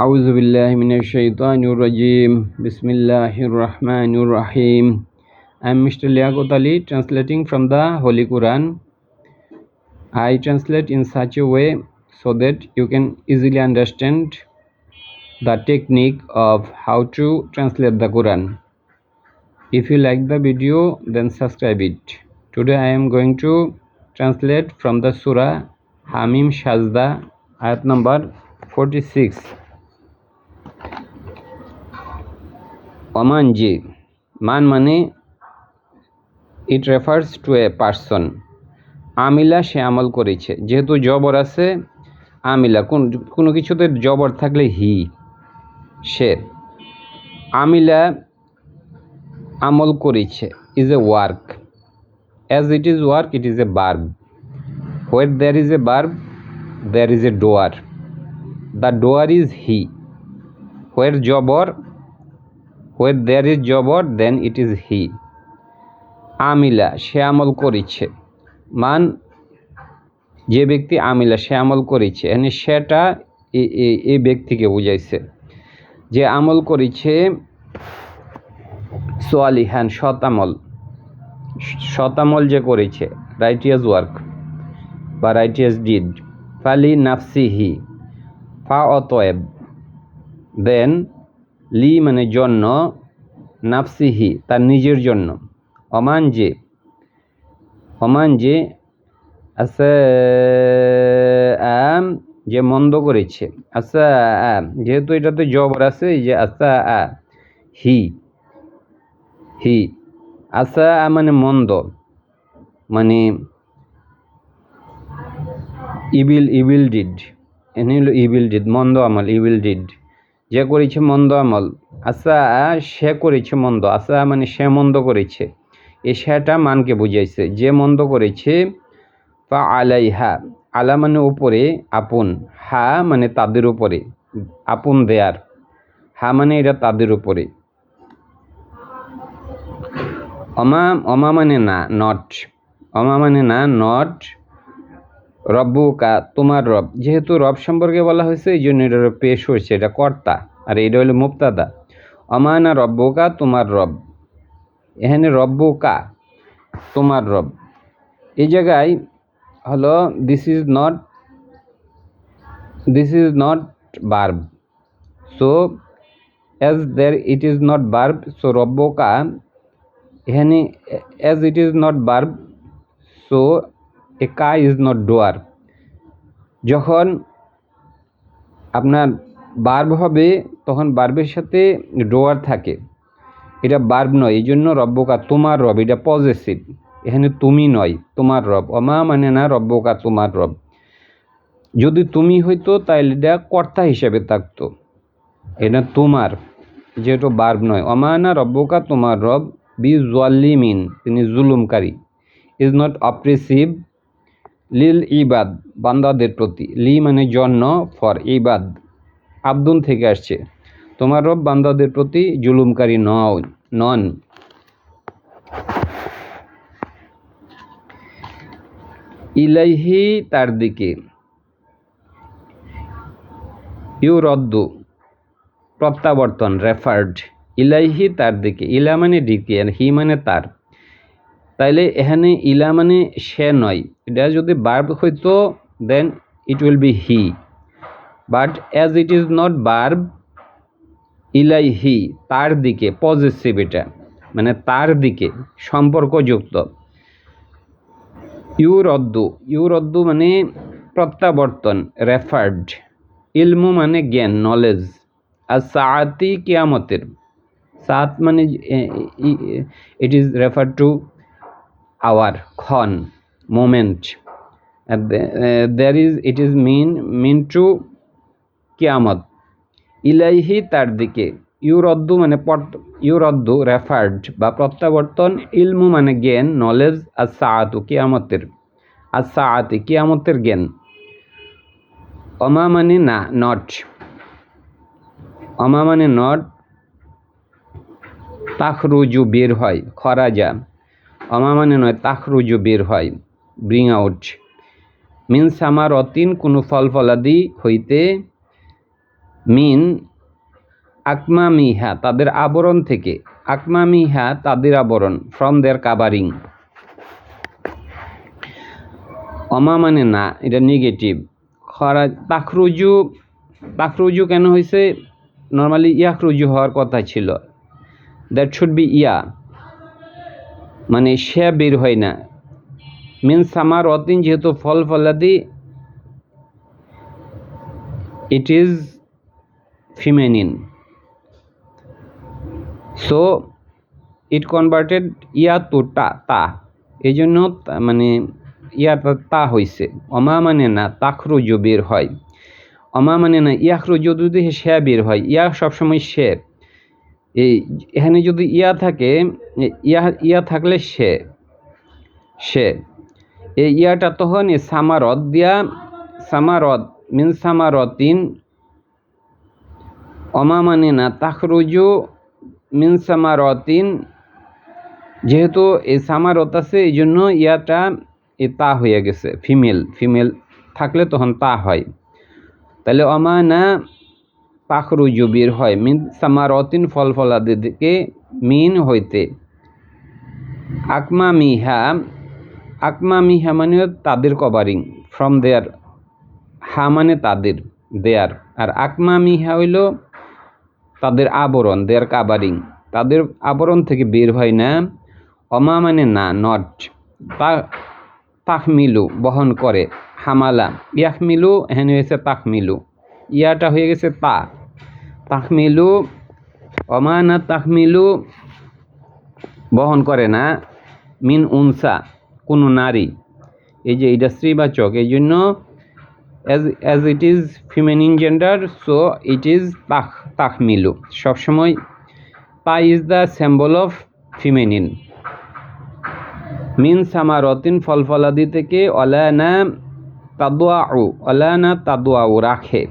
أعوذ بالله من الشيطان الرجيم بسم الله الرحمن الرحيم I am Mr. Liaquat Ali translating from the Holy Quran. I translate in such a way so that you can easily understand the technique of how to translate the Quran. If you like the video, then subscribe it. Today I am going to translate from the Surah Hamim Shazda, ayat number 46. অমান জি, মান মানে it refers to a person আমিলা সে আমল করেছে। যেহেতু জবর আছে, আমিলা। কোন, কোনো কিছুতে জবর থাকলে হি, সে। আমিলা আমল করেছে is a work as it is work it is a verb where there is a verb there is a doer the doer is he where জবর ওয়ের দেয়ার ইজ জবর দেন ইট ইজ হি আমিলা সে আমল করেছে। মান, যে ব্যক্তি আমিলা, সে আমল করেছে। মানে সেটা এই ব্যক্তিকে বুঝাইছে। যে আমল করেছে সোয়ালিহান শতামল শতামল যে করেছে রাইটিয়াস ওয়ার্ক বা রাইটিয়াস ডিড ফালি নাফসিহি, ফা অতয়েব দেন লি মানে জন্য, নাফসিহি, তার নিজের জন্য। অমান যে অমান যে আম যে মন্দ করেছে। আসা আ যেহেতু এটাতে জবর আছে যে আসা আ, হি হি, আসা আ মানে মন্দ মানে ইবিল ইবিল ডিড এনে হলো ইবিল ডিড মন্দ আমল ইবিল ডিড যে করেছে মন্দ আমল আসা সে করেছে মন্দ আসা মানে সে মন্দ করেছে। এ সেটা মানকে বুঝাইছে, যে মন্দ করেছে বা আলাইহা, আলা মানে উপরে, আপন, হা মানে তাদের উপরে, আপন দেয়ার, হা মানে এটা তাদের উপরে। অমা অমা মানে না নট অমা মানে না নট রব্বুকা, তোমার রব। যেহেতু রব সম্পর্কে বলা হয়েছে, এই জন্য এটা পেশ হয়েছে, এটা কর্তা, আর এটা হলো মুক্তাদা অমানা রব্বুকা, তোমার রব। এখানে রব্বুকা, তোমার রব। এই জায়গায় হলো this is not this is not verb so as there it is not verb so রব্বকা, এখানে as it is not verb so a কা ইজ নট ডোয়ার যখন আপনার বার্ব হবে, তখন বার্বের সাথে ডোয়ার থাকে। এটা বার্ব নয়, এই জন্য রব্বকা তোমার রব, এটা পজিটিভ এখানে তুমি নয়, তোমার রব। অমা মানে না, রব্বকা তোমার রব। যদি তুমি হইতো তাহলে এটা কর্তা হিসেবে থাকতো। এটা তোমার, যেহেতু বার্ব নয়। অমা না, রব্বকা তোমার রব বি জলিমিন তিনি জুলুমকারী। ইজ নট অপ্রেসিভ লিল ইবাদ, বান্দাদের প্রতি। লি মানে জন্য, ফর ইবাদ। আব্দুন থেকে আসছে। তোমার রব বান্দাদের প্রতি জুলুমকারী নও নন। ইলাইহি তার দিকে। ইউ রদ্দু প্রত্যাবর্তন, রেফার্ড। ইলাইহি তার দিকে। ইলা মানে দিকে আর হি মানে তার। তাইলে এখানে ইলা মানে সে নয়। এটা যদি বার্ব হইতো then it will be he but as it is not verb ইলাই হি তার দিকে পজিটিভ এটা মানে তার দিকে, সম্পর্কযুক্ত। ইউরদ্দু ইউরদ্দু মানে প্রত্যাবর্তন রেফার্ড ইলমু মানে জ্ঞান নলেজ আর সাতি কিয়ামতের সাত মানে it is refer to our ক্ষণ moment there is it is mean mean to কিয়ামত ইলাইহি তার দিকে ইউরদ্দু মানে ইউরদ্দু রেফার্ড বা প্রত্যাবর্তন ইলমু মানে জ্ঞান নলেজ আর সাআতু কিয়ামতের আর সাআতি কিয়ামতের জ্ঞান অমা মানে না নট অমা মানে নট তাখরুজু বের হয় খরাজা অমা মানে নয় তাখরুজু বের হয়। ব্রিং আউট মিন সামার অতিন কোনো ফল ফলাদি হইতে মিন আকমামিহা, তাদের আবরণ থেকে। আকমামিহা, তাদের আবরণ ফ্রম দেয়ার কাভারিং অমা মানে না, এটা নেগেটিভ খরা, তাখরুজু তাখরুজু কেন হয়েছে নর্মালি ইয়াখরুজু হওয়ার কথা ছিল। দ্যাট শুড বি ইয়া। মানে সে বের হয় না। মিন সামার অতিন যেহেতু ফল ফলাদি it is feminine so it converted ইয়া তো টা, তা। এই জন্য মানে ইয়াটা তা হইছে। অমা মানে না তাখরুজু বের হয়। অমা মানে না ইয়াখরুজু যদি সে বের হয়, ইয়া সবসময় সে। এই এখানে যদি ইয়া থাকে ইয়া ইয়া থাকলে সে সে। এই ইয়াটা তখন এ সামারত দিয়া সামারত মিন সামারতিন, অমা মানে না, তাখরুজু মিন সামারতিন। যেহেতু এই সামারত আছে, এই জন্য ইয়াটা এ তা হয়ে গেছে, ফিমেল ফিমেল থাকলে তখন তা হয়। তাহলে অমা না তাখরুজু বের হয়। মিন সামারতিন ফল ফলাদি থেকে মিন হইতে। আকমা মিহা আকমা মিহা মানে তাদের কভারিং। ফ্রম দেয়ার হা মানে তাদের দেয়ার আর আকমা মিহা হইল তাদের আবরণ দেয়ার কাভারিং তাদের আবরণ থেকে বের হয় না। অমা মানে না নট তা, তাহমিলু, বহন করে। হামালা, ইয়াহমিলু হেন হয়েছে তাহমিলু। ইয়াটা হয়ে গেছে তা। তাহমিলু অমা না তাহমিলু বহন করে না, মিন উনসা, কোনো নারী। এই যে এটা স্ত্রীবাচক, এই জন্য as as it is feminine gender so it is তাখ তাহমিলু। সবসময় তা is the symbol of feminine mean সামারতিন ফল ফলাদি থেকে অলানা তাদুয়াউ অলানা তাদুয়াউ রাখে।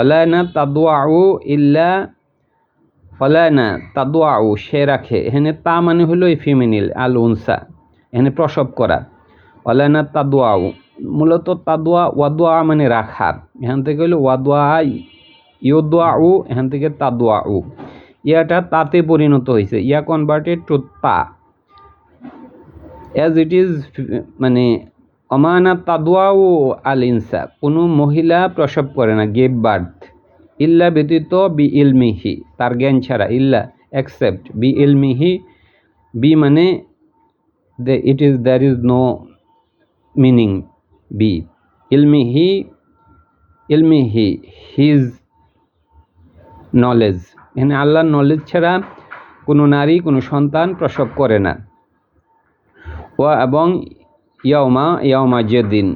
অলানা তাদুয়াউ ইল্লা অলানা তাদুয়াউ সে রাখে। এখানে তা মানে হলো এই ফিমেনিল আল উনসা এখানে প্রসব করা। অলানা তাদুয়াউ মূলত তাদুয়া ওয়াদুয়া মানে রাখা। এখান থেকে হলো ওয়াদুয়া ইয়োদুয়াউ এখান থেকে তাদুয়াউ ইয়াটা তাতে পরিণত হয়েছে। ইয়া কনভার্টেড টু তা। অ্যাজ ইট ইজ মানে অমানা তাদুয়াউ আল ইনসা কোনো মহিলা প্রসব করে না, গেভ বার্থ। ইল্লা ব্যতীত বি ইলমিহি তার জ্ঞান ছাড়া। ইল্লা অ্যাকসেপ্ট বি ইলমিহি বি মানে they it is there is no meaning B ইলমিহি ইলমিহি হিজ নলেজ এখানে আল্লাহর নলেজ ছাড়া কোনো নারী, কোনো সন্তান প্রসব করে না। ও এবং ইয়াউমা ইয়াউমা যেদিন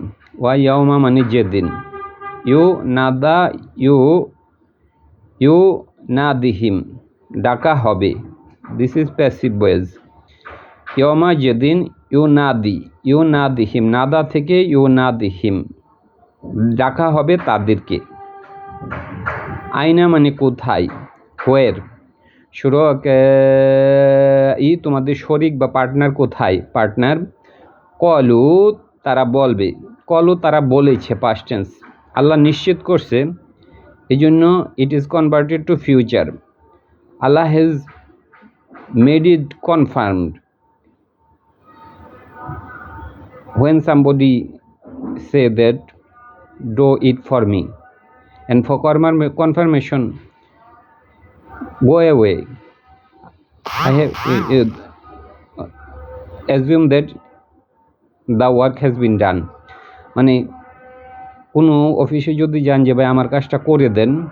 ওয়া ইয়াউমা মানে যেদিন ইউ নাদা, ইউ ইউ না দিহিম ডাকা হবে। দিস ইজ প্যাসিভ বয়েজ ইয়মা যেদিন ইউ না দি ইউ না দিহিম নাদা থেকে ইউ না দিহিম ডাকা হবে তাদেরকে। আয়না মানে কোথায়? হোয়ের সুরক ই তোমাদের শরিক বা পার্টনার কোথায়? পার্টনার কলু তারা বলবে, কলু তারা বলেছে পাস্ট টেন্স আল্লাহ নিশ্চিত করছে এই জন্য it is converted to future Allah has made it confirmed when somebody say that do it for me and for former confirmation go away I have assume that the work has been done মানে কোনো অফিসে যদি যান যে, ভাই, আমার কাজটা করে দেন,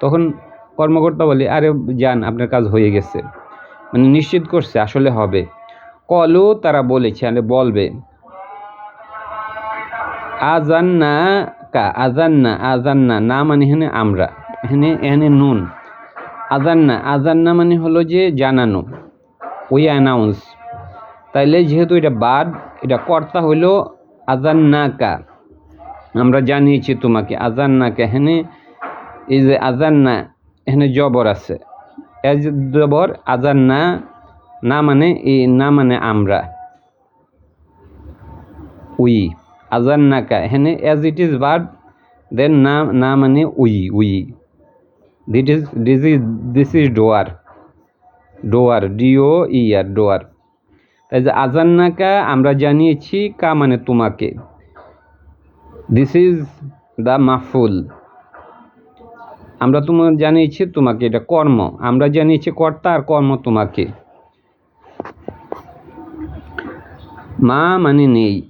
তখন কর্মকর্তা বলে, আরে, যান, আপনার কাজ হয়ে গেছে। মানে নিশ্চিত করছে, আসলে হবে। কলও তারা বলেছে আরে বলবে। আজান্না কা আজান্না আজান্না না মানে এখানে আমরা, এখানে এখানে নুন। আজান্না আজান্না মানে হলো যে, জানানো উই অ্যানাউন্স তাইলে যেহেতু এটা বাদ, এটা কর্তা হইল আজান্না কা আমরা জানিয়েছি তোমাকে আজান্না কা এখানে এই যে আজান না এখানে জবর আছে। এজ জবর আজান না না মানে এই না মানে আমরা। উই, আজান্নাকা এখানে as it is verb then না না মানে we we. This is this is this is doer doer doer doer তাই যে আজান্নাকা, আমরা জানিয়েছি কা মানে তোমাকে। দিস ইজ দ্য মাহফুল আমরা তোমার জানিয়েছি তোমাকে, এটা কর্ম। আমরা জানিয়েছি কর্তা আর কর্ম তোমাকে। মা মানে নেই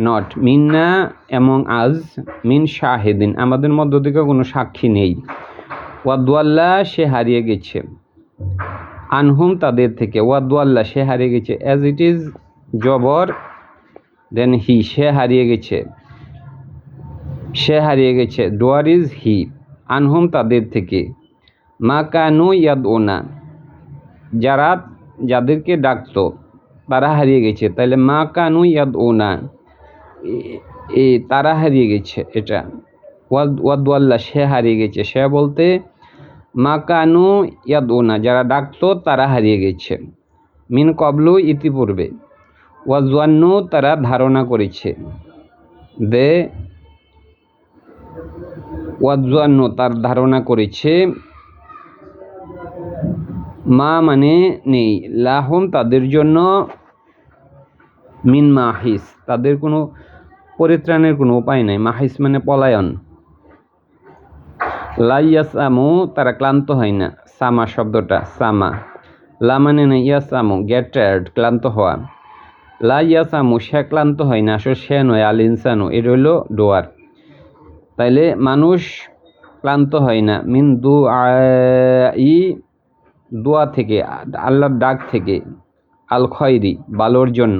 নট মিন্না এবং আজ, মিন শাহেদিন। আমাদের মধ্য থেকে কোনো সাক্ষী নেই। ওয়াদওয়াল্লা সে হারিয়ে গেছে। আনহুম তাদের থেকে। ওয়াদওয়াল্লা সে হারিয়ে গেছে। অ্যাজ ইট ইজ জবর দেন হি সে হারিয়ে গেছে। সে হারিয়ে গেছে। ডোয়ার ইজ হি আনহুম তাদের থেকে। মা কানু ইয়াদ ওনা যারা, যাদেরকে ডাকতো, তারা হারিয়ে গেছে। তাহলে মা কানু ইয়াদ ওনা তারা হারিয়ে গেছে এটা। ওয়াদ ওয়াদুয়াল্লা সে হারিয়ে গেছে। সে বলতে মা কানু ইয়াদ ওনা যারা ডাকতো তারা হারিয়ে গেছে। মিন কবলু ইতিপূর্বে। ওয়াজওয়ান্নু তারা ধারণা করেছে। দে ওয়াজওয়ান্নু তার ধারণা করেছে, মা মানে নেই। লাহম, তাদের জন্য মিন মাহিস। তাদের কোনো পরিত্রাণের কোনো উপায় নেই। মাহিস মানে পলায়ন। লাইয়াস আমু তারা ক্লান্ত হয় না। সামা শব্দটা, সামা। লা মানে না ইয়াস আমু গেট টায়ার্ড ক্লান্ত হওয়া। লা ইয়াস আমু সে ক্লান্ত হয় না, আসলে সে নয়, আল ইনসানু এটা হইল ডোয়ার। তাইলে মানুষ ক্লান্ত হয় না, মিন দু ই দোয়া থেকে, আল্লাহর ডাক থেকে, আল খয়রি ভালোর জন্য।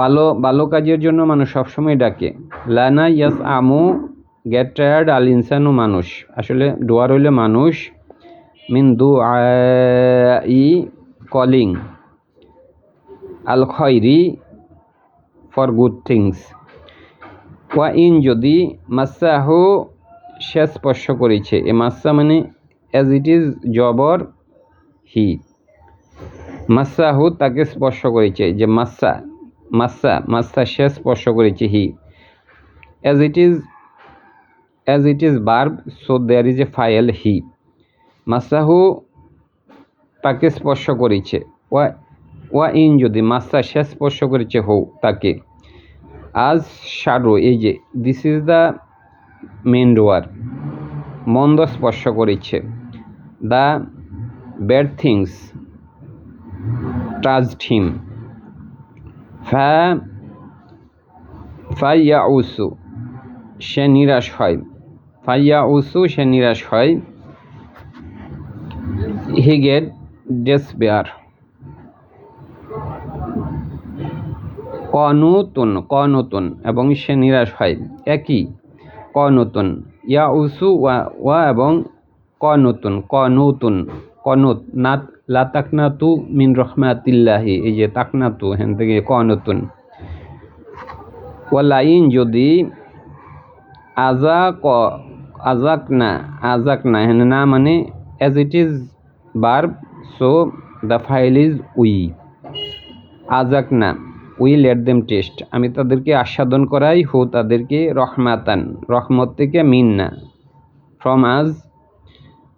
ভালো ভালো কাজের জন্য মানুষ সবসময় ডাকে। লানা ইয়াস আমু গেট টায়ার্ড আল ইনসানু মানুষ আসলে ডোয়ার হইলে মানুষ মিন দু ই কলিং আল খয়রি ফর গুড থিংস ওয়া ইন যদি মাসাহু সে স্পর্শ করেছে এ মাসা মানে অ্যাজ ইট ইজ জবর হি মাসাহু তাকে স্পর্শ করেছে যে মাসা মাসা মাসা সে স্পর্শ করেছে he as it is as it is verb so there is a file he মাসাহু তাকে স্পর্শ করেছে। ওয়া ওয়া ইন যদি মাসা সে স্পর্শ করেছে, হৌ, তাকে। আজ শারু এই যে this is the main doer মন্দ স্পর্শ করেছে। The bad things trust him ফ্যা ফাইয়া উসু সে নিরাশ হয়। ফাইয়া উসু সে নিরাশ হয়। হি গেট ডেসপেয়ার কনুতুন কনুতুন, এবং সে নিরাশ হয়। একই, কনুতুন ইয়া উসু ওয়া ওয়া এবং কনুতুন কনুতুন, কনুত, নাত, লা তাকনাতু মিন রহমাতিল্লাহি, এই যে তাকনাতু হেন থেকে কনুতুন। ওয়ালাইন যদি আজা ক আজাক না আজাক না হেন না মানে as it is verb so the file is we আজাক না উই লেট দেম টেস্ট আমি তাদেরকে আস্বাদন করাই, হো তাদেরকে রহমাতান, রহমত থেকে মিন না ফ্রম আজ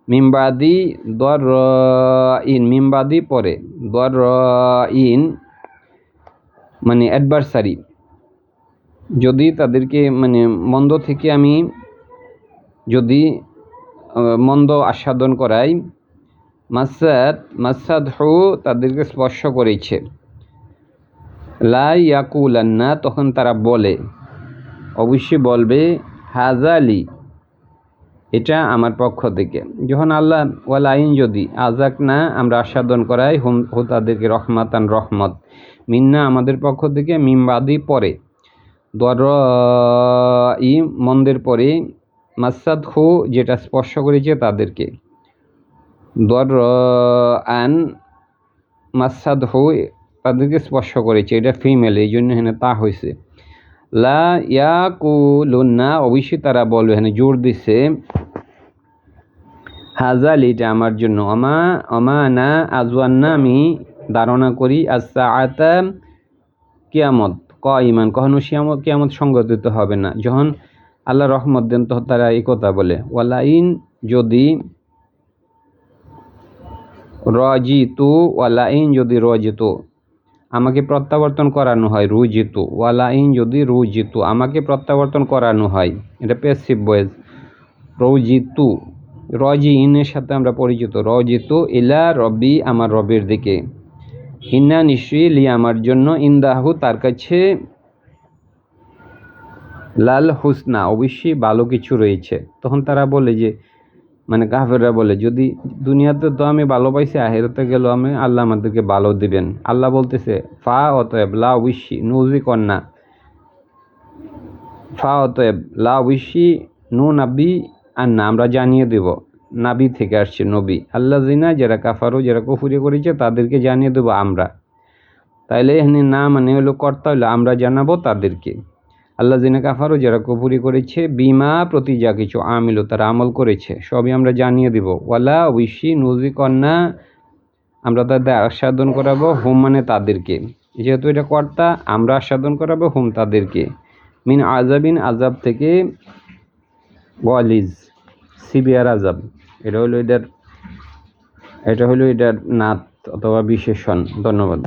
মিমবাদি দর ইন মিমবাদি পরে দর ইন মানে অ্যাডভার্সারি যদি তাদেরকে মানে মন্দ থেকে আমি যদি মন্দ আস্বাদন করাই, মাসাদ মাসাদ হু তাদেরকে স্পর্শ করেছে। লা ইয়াকুলান্না, তখন তারা বলে, অবশ্যই বলবে, হাজালি, এটা আমার পক্ষ থেকে। যখন আল্লাহ, ওয়াল আইন যদি আজাক না আমরা আস্বাদন করাই, হুম, হু তাদেরকে রহমাতান রহমত। মিন্না আমাদের পক্ষ থেকে মিমবাদি পরে দর ই মন্দের পরে মাসাদ হু যেটা স্পর্শ করেছে তাদেরকে। দর আন মাসাদ হু তাদেরকে স্পর্শ করেছে, এটা ফিমেল এই জন্য এখানে তা হয়েছে। লা ইয়া কু কুলুন্না অবশ্যই তারা বলবে, এখানে জোর দিছে, হাজাল এটা আমার জন্য। অমা অমা না আজওয়ান্না আমি ধারণা করি আচ্ছা আতা কিয়ামত ক ইমান কখনো শিয়ামত, কিয়ামত সংগঠিত হবে না। যখন আল্লাহ রহমত দেন তো তারা এই কথা বলে, ওয়ালাইন যদি রজিতু, ওয়ালাইন যদি রজিতু, আমাকে প্রত্যাবর্তন করানো হয় রুজিতু, ওয়ালাইন যদি রুজিতু, আমাকে প্রত্যাবর্তন করানো হয়। এটা পেসিভ বয়েজ রৌজিতু রজি ইনের সাথে আমরা পরিচিত। রজিতু, ইলা রবি আমার রবের দিকে। ইন্না নিশ্চয়ই লি আমার জন্য, ইন্দাহু, তার কাছে লাল হুসনা, অবশ্যই ভালো কিছু রয়েছে। তখন তারা বলে যে মানে কাফেররা বলে, যদি দুনিয়াতে তো আমি ভালো পাইছি আহেরতে গেল আমি আল্লাহ আমাদেরকে ভালো দিবেন। আল্লাহ বলতেছে, ফা অতএব, লা অবশ্যই নৌজি কন্যা ফা অতএব, লা অবশ্যই নু নাবি আর না, আমরা জানিয়ে দেব, নাবি থেকে আসছে নবী। আল্লাহ জিনা যারা কাফারও যারা কুফুরি করেছে, তাদেরকে জানিয়ে দেবো আমরা। তাইলে এখানে না মানে হলো কর্তা হলো আমরা জানাব তাদেরকে। আল্লাহ জিনা কাফারও যারা কুফুরি করেছে, বিমা প্রতি যা কিছু আমিল তারা আমল করেছে, সবই আমরা জানিয়ে দিব। ওয়ালা ঐশী নজি কন্যা আমরা তাদের আস্বাদন করাবো হোম মানে তাদেরকে। যেহেতু এটা কর্তা, আমরা আস্বাদন করাবো হোম তাদেরকে। মিন আজাবিন আজাব থেকে ওয়ালিজ সিবিআর আজাব এটা হলো এটার এটা হলো এটার নাত অথবা বিশেষণ। ধন্যবাদ।